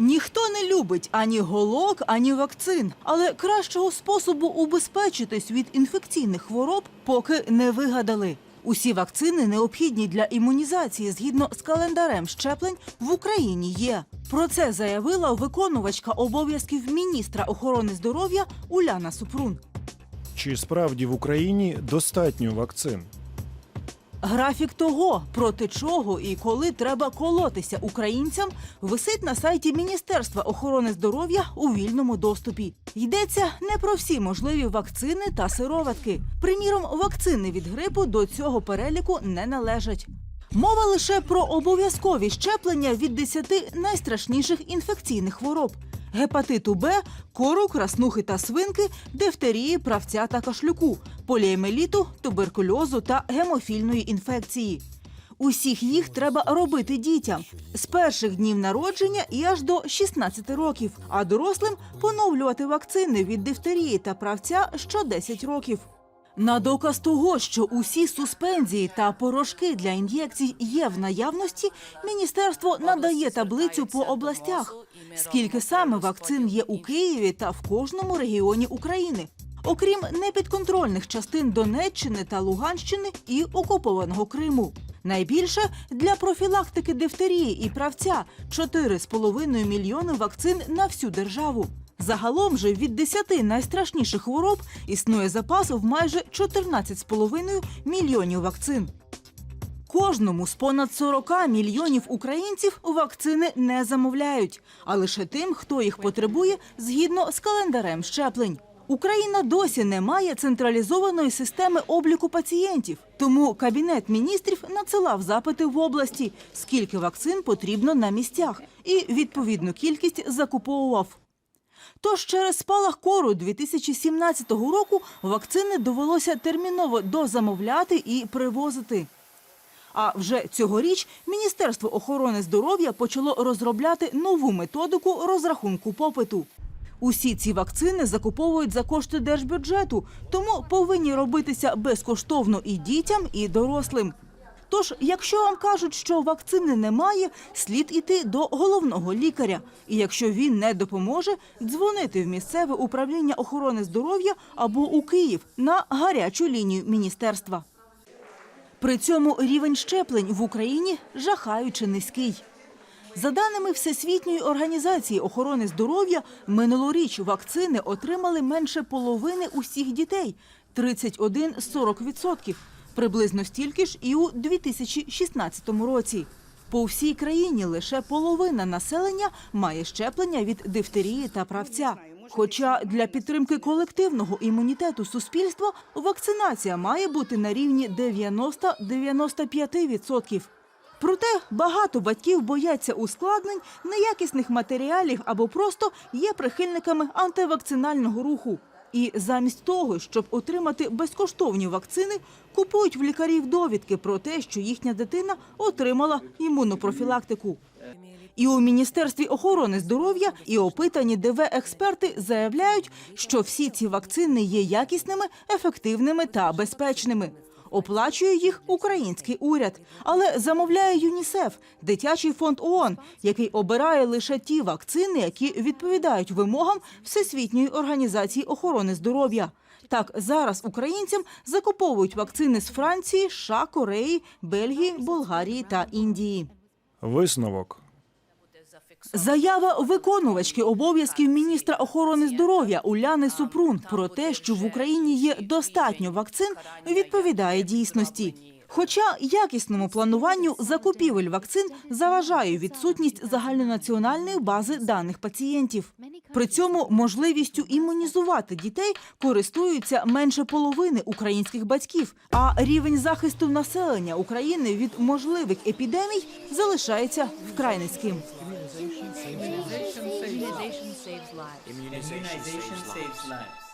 Ніхто не любить ані голок, ані вакцин, але кращого способу убезпечитись від інфекційних хвороб поки не вигадали. Усі вакцини необхідні для імунізації згідно з календарем щеплень в Україні є. Про це заявила виконувачка обов'язків міністра охорони здоров'я Уляна Супрун. Чи справді в Україні достатньо вакцин? Графік того, проти чого і коли треба колотися українцям, висить на сайті Міністерства охорони здоров'я у вільному доступі. Йдеться не про всі можливі вакцини та сироватки. Приміром, вакцини від грипу до цього переліку не належать. Мова лише про обов'язкові щеплення від 10 найстрашніших інфекційних хвороб: гепатиту Б, кору, краснухи та свинки, дифтерії, правця та кашлюку, поліемеліту, туберкульозу та гемофільної інфекції. Усіх їх треба робити дітям з перших днів народження і аж до 16 років, а дорослим поновлювати вакцини від дифтерії та правця що 10 років. На доказ того, що усі суспензії та порошки для ін'єкцій є в наявності, міністерство надає таблицю по областях, скільки саме вакцин є у Києві та в кожному регіоні України. Окрім непідконтрольних частин Донеччини та Луганщини і окупованого Криму. Найбільше для профілактики дифтерії і правця 4,5 мільйони вакцин на всю державу. Загалом же від 10 найстрашніших хвороб існує запас в майже 14,5 мільйонів вакцин. Кожному з понад 40 мільйонів українців вакцини не замовляють, а лише тим, хто їх потребує згідно з календарем щеплень. Україна досі не має централізованої системи обліку пацієнтів, тому кабінет міністрів надсилав запити в області, скільки вакцин потрібно на місцях, і відповідну кількість закуповував. Тож через спалах кору 2017 року вакцини довелося терміново дозамовляти і привозити. А вже цьогоріч Міністерство охорони здоров'я почало розробляти нову методику розрахунку попиту. Усі ці вакцини закуповують за кошти держбюджету, тому повинні робитися безкоштовно і дітям, і дорослим. Тож, якщо вам кажуть, що вакцини немає, слід іти до головного лікаря. І якщо він не допоможе, дзвонити в місцеве управління охорони здоров'я або у Київ на гарячу лінію міністерства. При цьому рівень щеплень в Україні жахаюче низький. За даними Всесвітньої організації охорони здоров'я, минулоріч вакцини отримали менше половини усіх дітей 31-40%. Приблизно стільки ж і у 2016 році. По всій країні лише половина населення має щеплення від дифтерії та правця. Хоча для підтримки колективного імунітету суспільства вакцинація має бути на рівні 90-95%. Проте багато батьків бояться ускладнень, неякісних матеріалів або просто є прихильниками антивакцинального руху. І замість того, щоб отримати безкоштовні вакцини, купують в лікарів довідки про те, що їхня дитина отримала імунопрофілактику. І у Міністерстві охорони здоров'я і опитані ДВ-експерти заявляють, що всі ці вакцини є якісними, ефективними та безпечними. Оплачує їх український уряд, але замовляє ЮНІСЕФ, дитячий фонд ООН, який обирає лише ті вакцини, які відповідають вимогам Всесвітньої організації охорони здоров'я. Так зараз українцям закуповують вакцини з Франції, США, Кореї, Бельгії, Болгарії та Індії. Висновок. Заява виконувачки обов'язків міністра охорони здоров'я Уляни Супрун про те, що в Україні є достатньо вакцин, відповідає дійсності. Хоча якісному плануванню закупівель вакцин заважає відсутність загальнонаціональної бази даних пацієнтів. При цьому можливістю імунізувати дітей користуються менше половини українських батьків, а рівень захисту населення України від можливих епідемій залишається вкрай низьким. Immunization saves lives. Immunization saves lives.